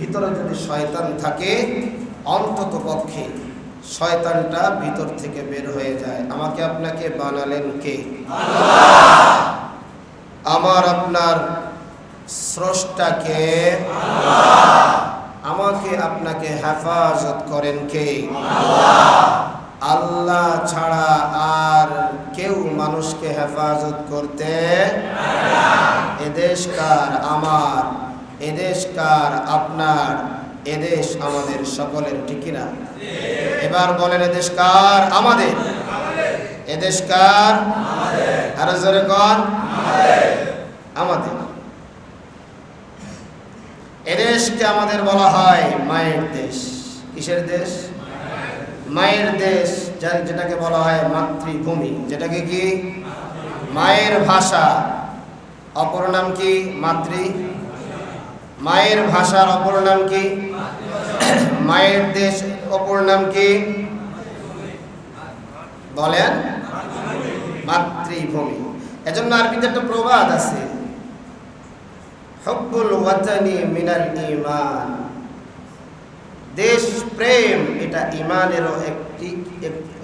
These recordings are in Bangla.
ভিতরে যদি শয়তান থাকে, অন্তত পক্ষে শয়তানটা ভিতর থেকে বের হয়ে যায়। আমাকে আপনাকে বানালেন কে? আমার আপনার স্রষ্টাকে আমাকে আপনাকে হেফাজত করেন কে? আল্লাহ। ছাড়া আর কেউ মানুষকে হেফাজত করতে এদেশকার আমার। এদেশ কার আপনার? এদেশ আমাদের সকলের ঠিক না এবার বলেন, এদেশ কার আমাদের? এদেশ কার আরও আমাদের। এদেশকে আমাদের বলা হয় মায়ের দেশ। কিসের দেশ? মায়ের দেশ যেটাকে বলা হয় মাতৃভূমি। যেটাকে কি? মায়ের ভাষা। অপর নাম কি? মাতৃ মায়ের ভাষার অপর নাম কি? মায়ের দেশ অপর নাম কি? বলেন। মাতৃভূমি। এজন্য আরবিতে একটা প্রবাদ আছে। হব্বুল ওয়াতানি মিনাল ঈমান। দেশ প্রেম এটা ইমানেরও একটি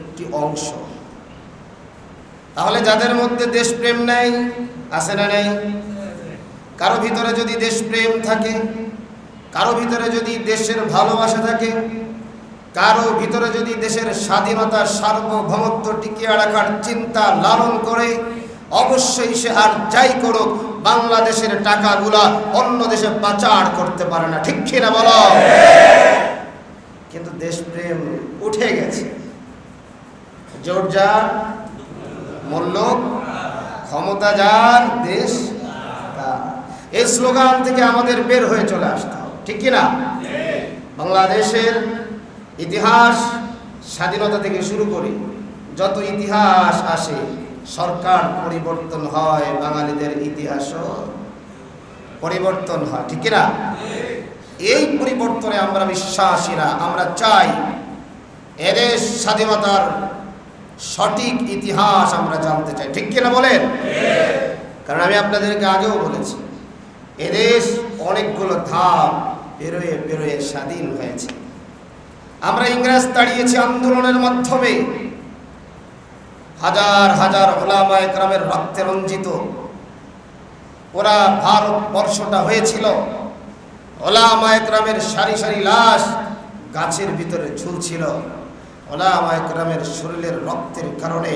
একটি অংশ। তাহলে যাদের মধ্যে দেশ প্রেম নাই, আছে না নাই? কারও ভিতরে যদি দেশ প্রেম থাকে, কারও ভিতরে যদি দেশের ভালোবাসা থাকে, কারও ভিতরে যদি দেশের স্বাধীনতা, সার্বভৌমত্ব টিকিয়ে রাখার চিন্তা লালন করে, অবশ্যই সে আর যাই করুক, বাংলাদেশের টাকাগুলা অন্য দেশে পাচার করতে পারে না ঠিক কিনা বলো কিন্তু দেশপ্রেম উঠে গেছে জোর যার মূল্য ক্ষমতা যার দেশ। এই স্লোগান থেকে আমাদের বের হয়ে চলে আসতে হবে, ঠিক কিনা? বাংলাদেশের ইতিহাস স্বাধীনতা থেকে শুরু করে যত ইতিহাস আসে, সরকার পরিবর্তন হয়, বাঙালিদের ইতিহাসও পরিবর্তন হয়, ঠিক কিনা? এই পরিবর্তনে আমরা বিশ্বাসী না, আমরা চাই এদেশ স্বাধীনতার সঠিক ইতিহাস আমরা জানতে চাই, ঠিক কিনা বলেন? কারণ আমি আপনাদেরকে আগেও বলেছি এদেশ অনেকগুলো ধাপ বেরোয়ে পেরোয়ে স্বাধীন হয়েছে। আমরা ইংরেজ তাড়িয়েছি আন্দোলনের মাধ্যমে। হাজার হাজার ওলামা একরামের রক্তে রঞ্জিত। ওরা ভারতবর্ষটা হয়েছিল। ওলামা একরামের সারি সারি লাশ গাছের ভিতরে ঝুলছিল। ওলামা একরামের শরীরের রক্তের কারণে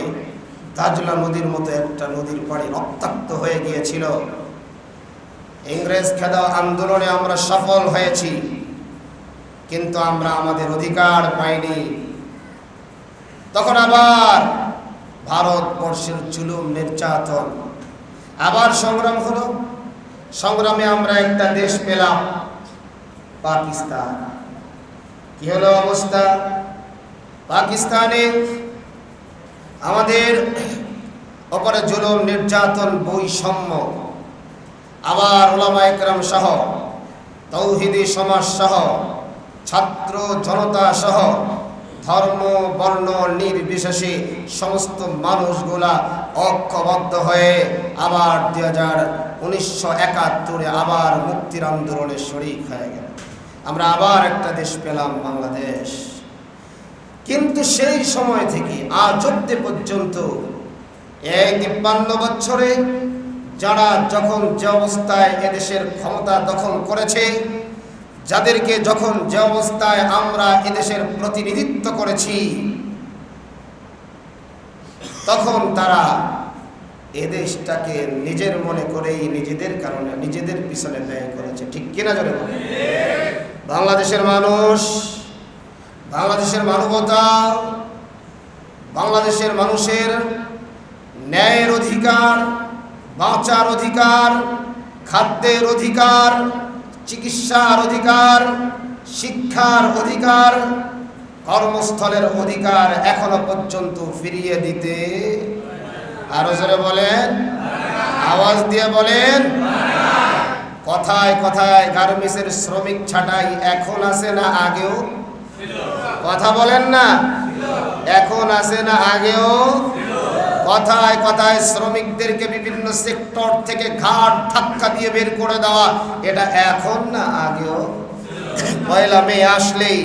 দাজলা নদীর মতো একটা নদীর পাড়ি রক্তাক্ত হয়ে গিয়েছিল। ইংরেজ খেদা আন্দোলনে আমরা সফল হয়েছি, কিন্তু আমরা আমাদের অধিকার পাইনি। তখন আবার ভারতবর্ষের জুলুম নির্যাতন, আবার সংগ্রাম হলো। সংগ্রামে আমরা একটা দেশ পেলাম, পাকিস্তান। কি হলো অবস্থা? পাকিস্তানে আমাদের ওপরে জুলুম নির্যাতন বৈষম্য। আবার ওলামা একরাম সহ, তৌহিদি সমাজ সহ, ছাত্র জনতা সহ, ধর্ম, বর্ণ, নির্বিশেষে সমস্ত মানুষগুলা ঐক্যবদ্ধ হয়ে আবার দুই হাজার উনিশশো একাত্তরে আবার মুক্তির আন্দোলনে শরিক হয়ে গেল। আমরা আবার একটা দেশ পেলাম, বাংলাদেশ। কিন্তু সেই সময় থেকে আজ অব্দি পর্যন্ত এই তিপ্পান্ন বছরে যারা যখন যে অবস্থায় এদেশের ক্ষমতা দখল করেছে, যাদেরকে যখন যে অবস্থায় আমরা এদেশের প্রতিনিধিত্ব করেছি, তখন তারা এদেশটাকে নিজের মনে করেই নিজেদের কারণে নিজেদের পিছনে ব্যয় করেছে। ঠিক কিনা জনে বলে বাংলাদেশের মানুষ, বাংলাদেশের মানবতা, বাংলাদেশের মানুষের ন্যায়ের অধিকার বাঁচার অধিকার, খাদ্যের অধিকার, চিকিৎসার অধিকার, শিক্ষার অধিকার, কর্মস্থলের অধিকার এখনও পর্যন্ত ফিরিয়ে দিতে আরও জোরে বলেন, আওয়াজ দিয়ে বলেন, কথায় কথায় গার্মেন্টসের শ্রমিক ছাটাই এখন আছে না আগেও? কথা বলেন না, এখন আছে না আগেও? কথায় কথায় শ্রমিকদেরকে বিভিন্ন সেক্টর থেকে ঘাট ধাক্কা দিয়ে বের করে দেওয়া, এটা এখন না আগেও? পয়লা মে আসলেই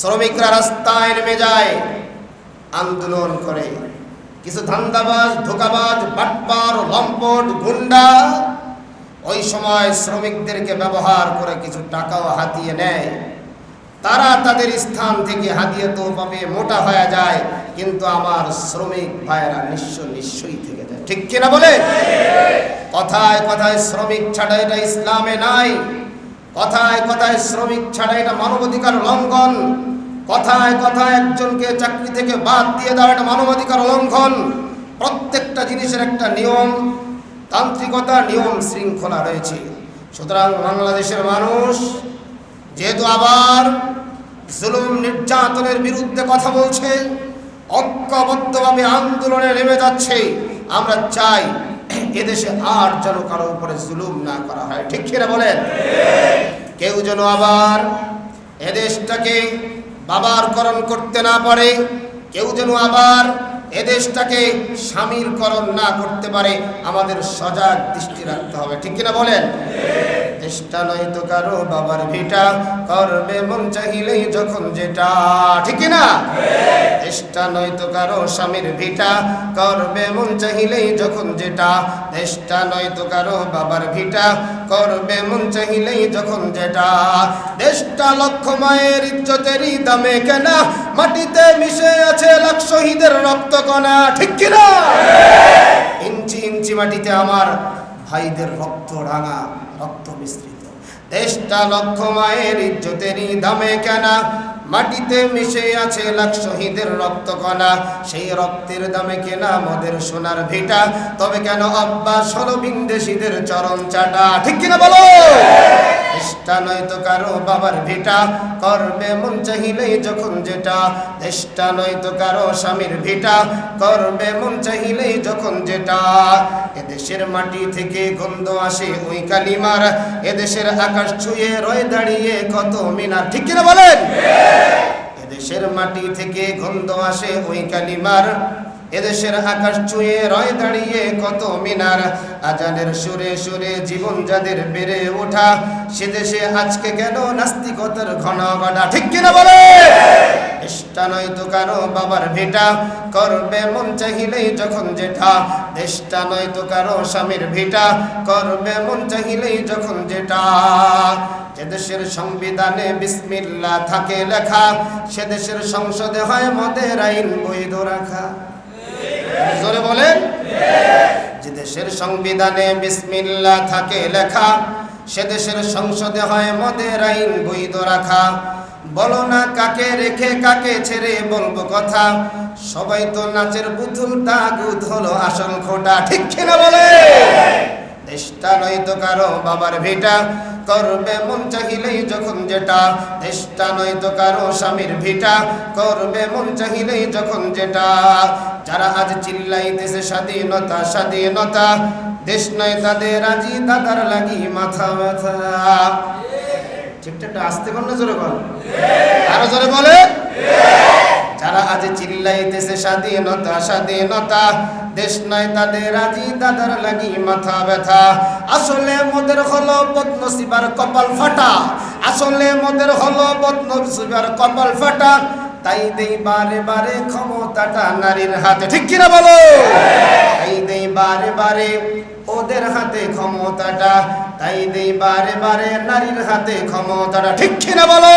শ্রমিকরা রাস্তায় নেমে যায়, আন্দোলন করে। কিছু ধান্দাবাজ, ধোকাবাজ, বাটপার, লম্পট, গুন্ডা, ওই সময় শ্রমিকদেরকে ব্যবহার করে কিছু টাকাও হাতিয়ে নেয়। তারা তাদের স্থান থেকে হাতিয়ে তো পাবে মোটা হয়ে যায়, কিন্তু আমার শ্রমিক ভাইয়েরা নিঃস্ব নিশ্চয়ই থেকে যায়। ঠিক কিনা বলে? কথায় কথায় শ্রমিক ছাড়া এটা ইসলামে নাই। কথায় কথায় শ্রমিক ছাড়া এটা মানবাধিকার লঙ্ঘন। কথায় কথায় একজনকে চাকরি থেকে বাদ দিয়ে দেওয়া এটা মানবাধিকার লঙ্ঘন। প্রত্যেকটা জিনিসের একটা নিয়ম, তান্ত্রিকতা নিয়ম শৃঙ্খলা রয়েছে। সুতরাং বাংলাদেশের মানুষ যেহেতু আবার জুলুম নির্যাতনের বিরুদ্ধে কথা বলছে, ঐক্যবদ্ধভাবে আন্দোলনে নেমে যাচ্ছে, আমরা চাই এদেশে আর যেন কারও উপরে জুলুম না করা হয়। ঠিক কিনা বলেন? কেউ যেন আবার এদেশটাকে বাবারকরণ করতে না পারে, কেউ যেন আবার এদেশটাকে সামিলকরণ না করতে পারে, আমাদের সজাগ দৃষ্টি রাখতে হবে। ঠিক কিনা বলেন? দেশটা নয়তো কারও বাবার ভিটা করবে মন চাহিলেই যখন যেটা। ঠিক কিনা? দেশটা নয়তো কারও স্বামীর ভিটা করবে মন চাহিলেই যখন যেটা। দেশটা নয়তো কারও বাবার ভিটা করবে মন চাহিলেই যখন যেটা। দেশটা লক্ষ মায়ের ইজ্জতেরই দামে কেনা, মাটিতে মিশে আছে লাখ শহীদের রক্তকণা। ঠিক কিনা? ইঞ্চি ইঞ্চি মাটিতে আমার ভাইদের রক্ত রাঙা, রক্ত মিশ্রিত। দেশটা লক্ষ মায়ের ইজ্জতেরই দামে কেনা, মাটিতে মিশে আছে লাখ শহীদের রক্তকণা। সেই রক্তের দামে কেনা মদের সোনার ভিটা, তবে কেন অভ্যাস হলো চরম চাটা ঠিক কিনা বলো? দেশটা নয়তো কারও বাবার ভিটা করবে মন চাহিলেই যখন যেটা। দেশটা নয়তো কারও স্বামীর ভিটা করবে মন চাহিলেই যখন যেটা। এদেশের মাটি থেকে গন্ধ আসে ওই কালিমার, এদেশের আকাশ ছুঁয়ে রয়ে দাঁড়িয়ে কত মিনার। ঠিক কিনা বলেন? এদেশের মাটি থেকে গন্ধ আসে ওই কালিমার এদেশের আকাশ ছুঁয়ে রয় দাঁড়িয়ে কত মিনার? আজানের সুরে সুরে জীবন যাদের বেড়ে ওঠা, সে দেশে আজকে কেন নাস্তিকতার ঘন গড়া ঠিক কিনা বলে? কারও বাবার ভিটা। করবে মন যখন দেশটা নয়তো কারও স্বামীর ভিটা। করবে মন যখন দেশের সংবিধানে বিসমিল্লা থাকে লেখা, সে দেশের সংসদে হয় মদের আইন বৈধ রাখা। জোরে বলেন। যে দেশের সংবিধানে বিসমিল্লা থাকে লেখা, সে দেশের সংসদে হয় মদের আইন বৈধ রাখা। বলো না কাকে রেখে কাকে ছেড়ে বলব কথা। সবাই তো নাচের পুতুল তাগুদ হলো আসল খোটা, ঠিক কিনা বলে দেশটা নয়তো কারও বাবার ভিটা। করবে মন চাহিলেই যখন যেটা, দেশটা নয়তো কারও স্বামীর ভিটা। করবে মন চাহিলেই যখন যেটা, যারা আজ চিল্লাইতেছে স্বাধীনতা স্বাধীনতা, দেশ নয় তাদের আজি দাদার লাগি মাথা ঠিকঠাক আসতে না বল। আরও বলে যারা আজ চিল্লাইতেছে স্বাধীনতা স্বাধীনতা দেশ নাই তাদের রাজি, দাদার লাগি মাথা ব্যথা। আসলে মোদের হলো বদনসিবার কপাল ফাটা। আসলে মোদের হলো বদনসিবার কপাল ফাটা। তাই দেই বারে বারে ক্ষমতাটা নারীর হাতে। ঠিক কিনা বলো? তাই দেই বারে বারে ওদের হাতে ক্ষমতাটা। তাই দেই বারে বারে নারীর হাতে ক্ষমতাটা, ঠিক কিনা বলো?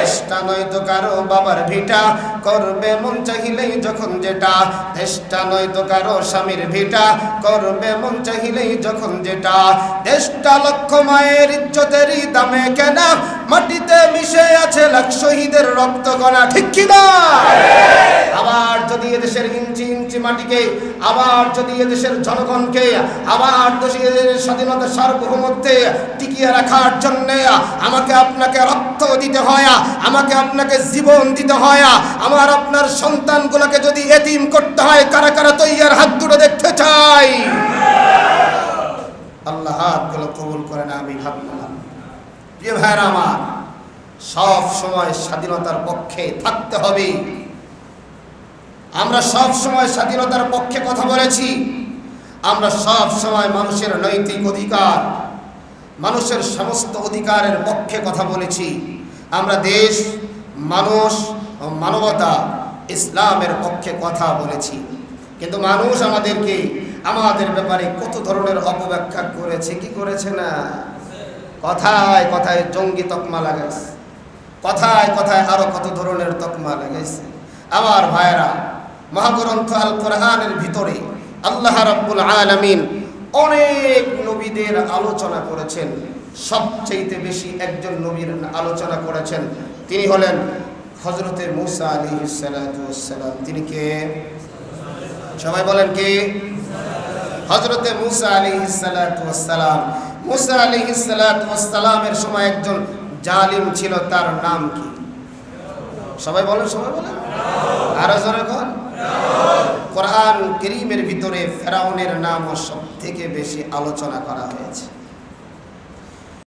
দেশটা নয়তো কারও বাবার ভিটা করবে মন চাহিলেই যখন যেটা। দেশটা নয়তো কারও স্বামীর ভিটা করবে মন চাহিলেই যখন যেটা। দেশটা লক্ষ মায়ের ইজ্জতেরই দামে কেনা, মাটিতে লাখ শহীদের রক্ত গণা ঠিক কিনা আবার যদি এদেশের ইঞ্চি ইঞ্চি মাটিকে, আবার যদি এদেশের জনগণকে, আবার স্বাধীনতা সার্বভৌমত্বে টিকিয়ে রাখার জন্য আমাকে আপনাকে রক্ত দিতে হয়, আমাকে আপনাকে জীবন দিতে হয়, আমার আপনার সন্তানগুলোকে যদি এতিম করতে হয়, কারা কারা তৈয়ার হাত দুটো দেখতে চাই? আল্লাহ হাতগুলো কবুল করেন, আমি ভাবলাম। প্রিয় আমার সব সময় স্বাধীনতার পক্ষে থাকতে হবে। আমরা সব সময় স্বাধীনতার পক্ষে কথা বলেছি। আমরা সব সময় মানুষের নৈতিক অধিকার, মানুষের সমস্ত অধিকারের পক্ষে কথা বলেছি। আমরা দেশ, মানুষ ও মানবতা, ইসলামের পক্ষে কথা বলেছি। কিন্তু মানুষ আমাদেরকে আমাদের ব্যাপারে কত ধরনের অপব্যাখ্যা করেছে, কি করেছে না? কথায় কথায় জঙ্গি তকমা লাগাইছে। কথায় কথায় আরও কত ধরনের তকমা লেগেছে। আমার ভাইয়েরা, মহাগ্রন্থ আল কোরআনের ভিতরে আল্লাহ রাব্বুল আলামিন অনেক নবীদের আলোচনা করেছেন। সবচেয়ে বেশি একজন নবীর আলোচনা করেছেন। তিনি হলেন হজরতে মুসা আলী সালাম। তিনি কে? সবাই বলেন কে? হজরতে মুসা আলী সালাম। মুসা আলী সালামের সময় একজন জালিম ছিল তার নাম কি? সবাই বলেন সবাই বলেন। আরও জোরে কর কোরআন করিমের ভিতরে ফেরাউনের নাম সব থেকে বেশি আলোচনা করা হয়েছে।